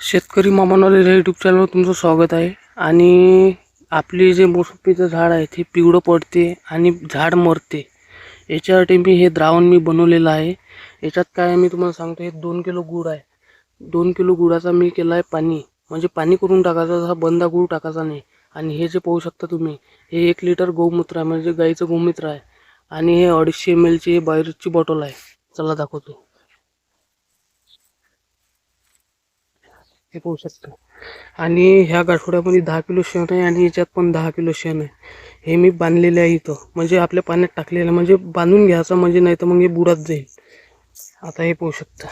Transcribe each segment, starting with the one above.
शेतकरी मामानाले या यूट्यूब चॅनलवर तुमचं स्वागत आहे. आणि आपली जे मोसंबीचं झाड आहे ते पिवळं पडते आणि झाड मरते. याच्यासाठी मी हे द्रावण मी बनवलेलं आहे. याच्यात काय आहे मी तुम्हाला सांगतो हे दोन किलो गूळ आहे. दोन किलो गुळाचा मी केला आहे पाणी. म्हणजे पाणी करून टाकायचा हा बंदा गूळ टाकायचा नाही. आणि हे जे पाहू शकता तुम्ही हे एक लिटर गोमूत्र आहे. म्हणजे गाईचं गोमूत्र आहे. आणि हे अडीचशे एम एलची बाहेरची बॉटल आहे. चला दाखवतो. हे पाहू शकता. आणि ह्या गाठोड्यामध्ये दहा किलो शेण आहे आणि याच्यात पण दहा किलो शेण आहे. हे मी बांधलेले आहे इथं. म्हणजे आपल्या पाण्यात टाकलेलं म्हणजे बांधून घ्यायचं म्हणजे नाही तर मग हे बुडात जाईल. आता हे पाहू शकता.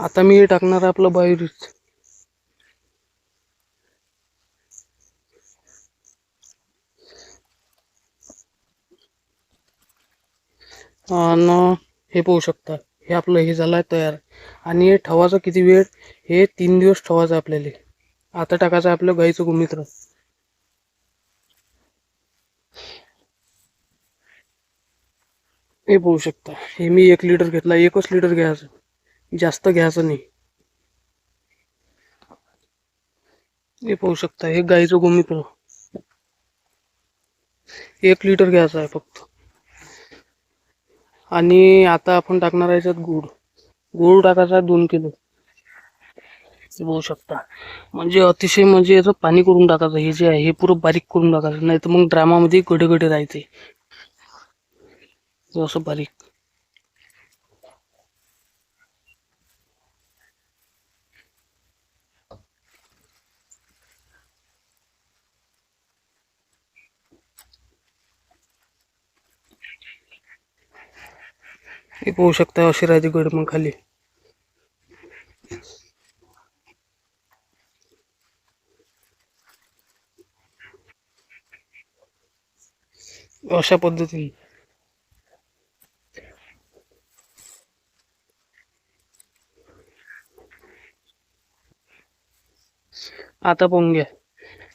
आता मी हे टाकणार आहे आपलं बायोरीच. आणि हे पाहू शकता. हे आपलं हे झालं आहे तयार. आणि हे ठेवायचं किती वेळ? हे तीन दिवस ठेवायचं आहे आपल्याला. आता टाकायचं आहे आपलं गाईचं गोमित्र. हे पाहू शकता. हे मी एक लिटर घेतला. एकच लिटर घ्यायचं. जास्त घ्यायचं नाही. हे पाहू शकता. हे गाईचं गोमित्र. एक लिटर घ्यायचं आहे फक्त. आणि आता आपण टाकणार आहे याच्यात गूळ. गूळ टाकायचा आहे दोन किलो. बघू शकता. म्हणजे अतिशय म्हणजे याचं पाणी करून टाकायचं हे जे आहे हे पुरं बारीक करून टाकायचं. नाही तर मग ड्रामामध्ये गडे गडे राहते. असं बारीक. हे पाहू शकता अशी राहते गड मग खाली. अशा पद्धतीने. आता पाहून घ्या.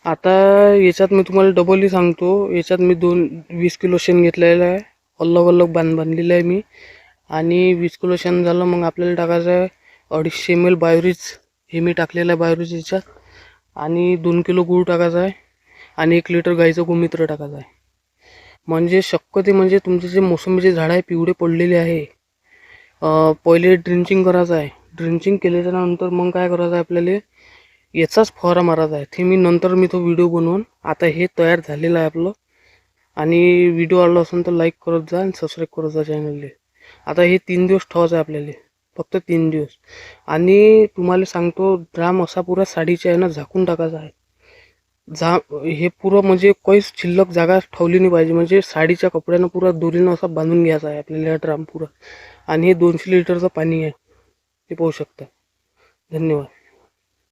आता याच्यात मी तुम्हाला डबलही सांगतो. याच्यात मी दोन वीस किलो शेण घेतलेलं आहे. अलग अलग बांध बांधलेलं आहे मी. आणि वीस किलो शेण झालं मग आपल्याला टाकायचं आहे अडीचशे एम एल बायोरीज हे मी टाकलेलं आहे बायोरीज याच्यात आणि दोन किलो गूळ टाकायचा आहे आणि एक लिटर गाईचं गोमित्र टाकायचं आहे. म्हणजे शक्य ते म्हणजे तुमचे जे मोसंबीचे झाड आहे पिवळे पडलेले आहे. पहिले ड्रिंचिंग करायचं आहे. ड्रिंचिंग केल्याच्यानंतर मग काय करायचं आहे आपल्याला? याचाच फवारा मारायचा आहे. ते मी नंतर मी तो व्हिडिओ बनवून आता हे तयार झालेलं आहे आपलं. आणि व्हिडिओ आवडला असेल तर लाईक करत जा आणि सबस्क्राईब करत जा चॅनलला आता हे तीन दिवस ठेवायचं आहे आपल्याला. फक्त तीन दिवस. आणि तुम्हाला सांगतो ड्राम असा पुरा साडीच्या आहे ना झाकून टाकायचा आहे. जा हे पुरं म्हणजे काहीच शिल्लक जागा ठेवली नाही पाहिजे. म्हणजे साडीच्या कपड्यानं पुरा दोरीनं असा बांधून घ्यायचा आहे आपल्याला ड्राम पुरा. आणि हे दोनशे लिटरचं पाणी आहे. हे पाहू शकता. धन्यवाद.